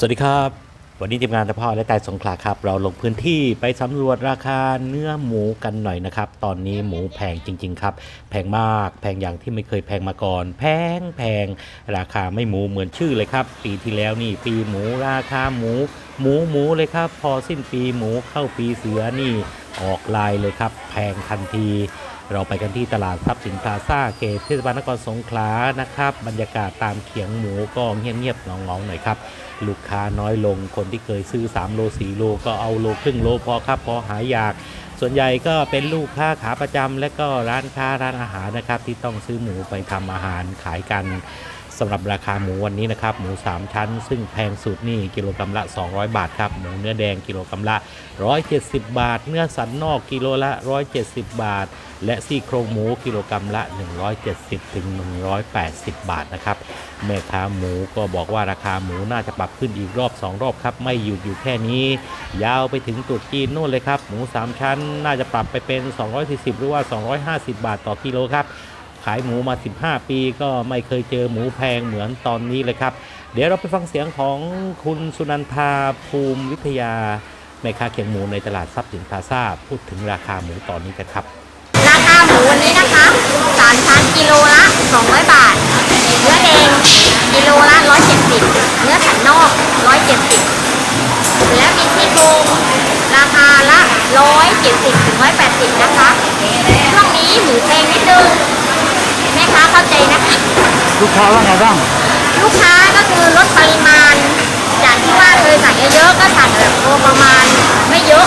สวัสดีครับ วันนี้ทีมงานตะพ่อและแต่สงขลาครับ เราลงพื้นที่ไปสำรวจราคาเนื้อหมูกันหน่อยนะครับ ตอนนี้หมูแพงจริง ๆ ครับ แพงมาก แพงอย่างที่ไม่เคยแพงมาก่อน แพงแพงราคาไม่หมูเหมือนชื่อเลยครับ ปีที่แล้วนี่ปีหมูราคาหมู หมูหมูเลยครับ พอสิ้นปีหมูเข้าปีเสือนี่ ออกลายเลยครับ แพงทันที เราไปกันที่ตลาดทรัพย์สินพลาซ่าเขตเทศบาลนครสงขลานะครับ บรรยากาศตามเขียงหมูก็เงียบๆเงาๆหน่อยครับลูกค้าน้อยลงคนที่เคยซื้อ 3 โล 4 โล ก็เอาโลครึ่งโลพอครับพอหายอยาก ส่วนใหญ่ก็เป็นลูกค้าขาประจำและก็ร้านค้าร้านอาหารนะครับ ที่ต้องซื้อหมูไปทำอาหารขายกัน สำหรับราคาหมูวันนี้นะครับ หมู 3 ชั้น ซึ่งแพงสุดนี่กิโลกรัมละ 200 บาทครับ หมูเนื้อแดงกิโลกรัมละ 170 บาท เนื้อสันนอกกิโลละ 170 บาท และซี่โครงหมูกิโลกรัมละ 170ถึง180 บาทนะครับแม่ค้าหมูก็บอกว่าราคาหมูน่าจะปรับขึ้นอีกรอบ 2 รอบครับ ไม่หยุดอยู่แค่นี้ ยาวไปถึงตรุษจีนนู่นเลยครับ หมู 3 ชั้นน่าจะปรับไปเป็น 240 หรือว่า 250 บาทต่อกิโลครับ ขายหมูมา 15 ปีก็ไม่เคยเจอหมูแพงเหมือนตอนนี้เลยครับ เดี๋ยวเราไปฟังเสียงของคุณสุนันทาภูมิวิทยาแม่ค้าเขียงหมูในตลาดทรัพย์สินพาซาพูดถึงราคาหมูตอนนี้กันครับ ราคาหมูวันนี้นะคะสามชั้นกิโลละ 200 บาท เนื้อแดงกิโลละ 170 เนื้อสันนอก 170 แล้วมีซี่โครงราคาละ 170ถึง180 นะคะ ช่วงนี้หมูแพงนิดนึง แม่ค้าเข้าใจนะคะ ลูกค้าว่าไงบ้างลูกค้าก็คือลดปริมาณ จากที่ว่าเคยสั่งเยอะๆก็สั่งแบบโอประมาณไม่เยอะ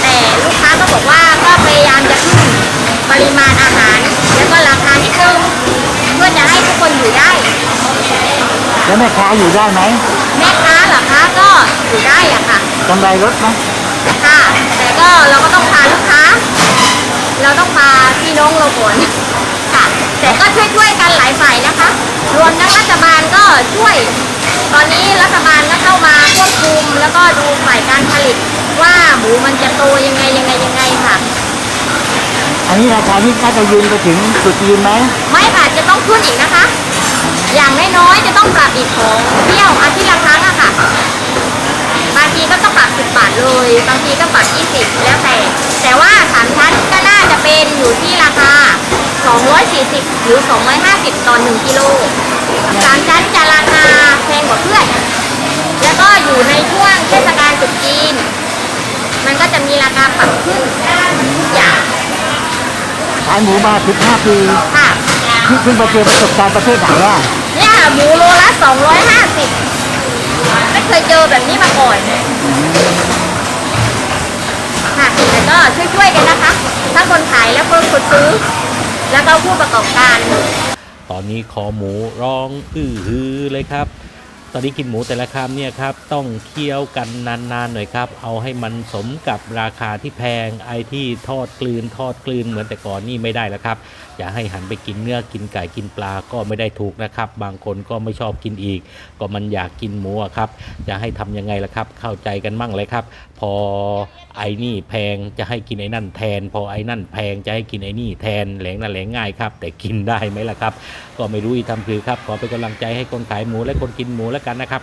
แต่ลูกค้าก็บอกว่าก็พยายามจะขึ้นปริมาณอาหาร แล้วก็ราคานิดนึงเพื่อจะให้ทุกคนอยู่ได้ แล้วแม่ค้าอยู่ได้ไหมแม่ค้าเหรอคะก็อยู่ได้อะค่ะกำไรลดไหมค่ะ แต่ก็เราก็ต้องพาลูกค้า เราต้องพาพี่น้องเราก่อน วมทั้งรัฐบาลก็ช่วย ตอนนี้รัฐบาลก็เข้ามาควบคุมแล้วก็ดูฝ่ายการผลิตว่าหมูมันจะโตยังไงยังไงยังไงค่ะ อันนี้ราคานี้น่าจะยืนไปถึงสุดยืนไหมไม่ค่ะจะต้องขึ้นอีกนะคะ อย่างน้อยๆจะต้องปรับอีกของเที่ยวอาทิตย์ละครั้งอะค่ะ บางทีก็ต้องปรับ10บาทเลย บางทีก็ปรับ20แล้วแต่ แต่ว่าสามชั้นก็น่าจะเป็นอยู่ที่ราคา 240 หรือ 250ต่อ1กิโลสามชั้นจะราคาแพงกว่าเพื่อน แล้วก็อยู่ในช่วงเทศกาลตรุษจีน มันก็จะมีราคาปรับขึ้นทุกอย่างขายหมูมา15ปีค่ะที่เพิ่งไปเจอประสบการณ์ประเภทไหนอะเนี่ยหมูโลละ 250 ไม่เคยเจอแบบนี้มาก่อนค่ะแต่ก็ช่วยๆกันนะคะ ทั้งคนขายและคนซื้อ แล้วก็ผู้ประกอบการ ตอนนี้คอหมูร้องอื้อฮือเลยครับ ตอนนี้กินหมูแต่ละคำเนี่ยครับต้องเคี่ยวกันนานๆหน่อยครับ เอาให้มันสมกับราคาที่แพงไอ้ที่ทอดกลืนทอดกลืนเหมือนแต่ก่อนนี่ไม่ได้แล้วครับ อย่าให้หันไปกินเนื้อกินไก่กินปลาก็ไม่ได้ถูกนะครับ บางคนก็ไม่ชอบกินอีก ก็มันอยากกินหมูครับ จะให้ทำยังไงล่ะครับ เข้าใจกันมั่งเลยครับ พอไอ้นี่แพงจะให้กินไอ้นั่นแทน พอไอ้นั่นแพงจะให้กินไอ้นี่แทนแหลงน่ะแหลงง่ายครับ แต่กินได้ไหมล่ะครับ ก็ไม่รู้อีทำคือครับขอเป็นกำลังใจให้คนขายหมูและคนกินหมูแล้วกันนะครับ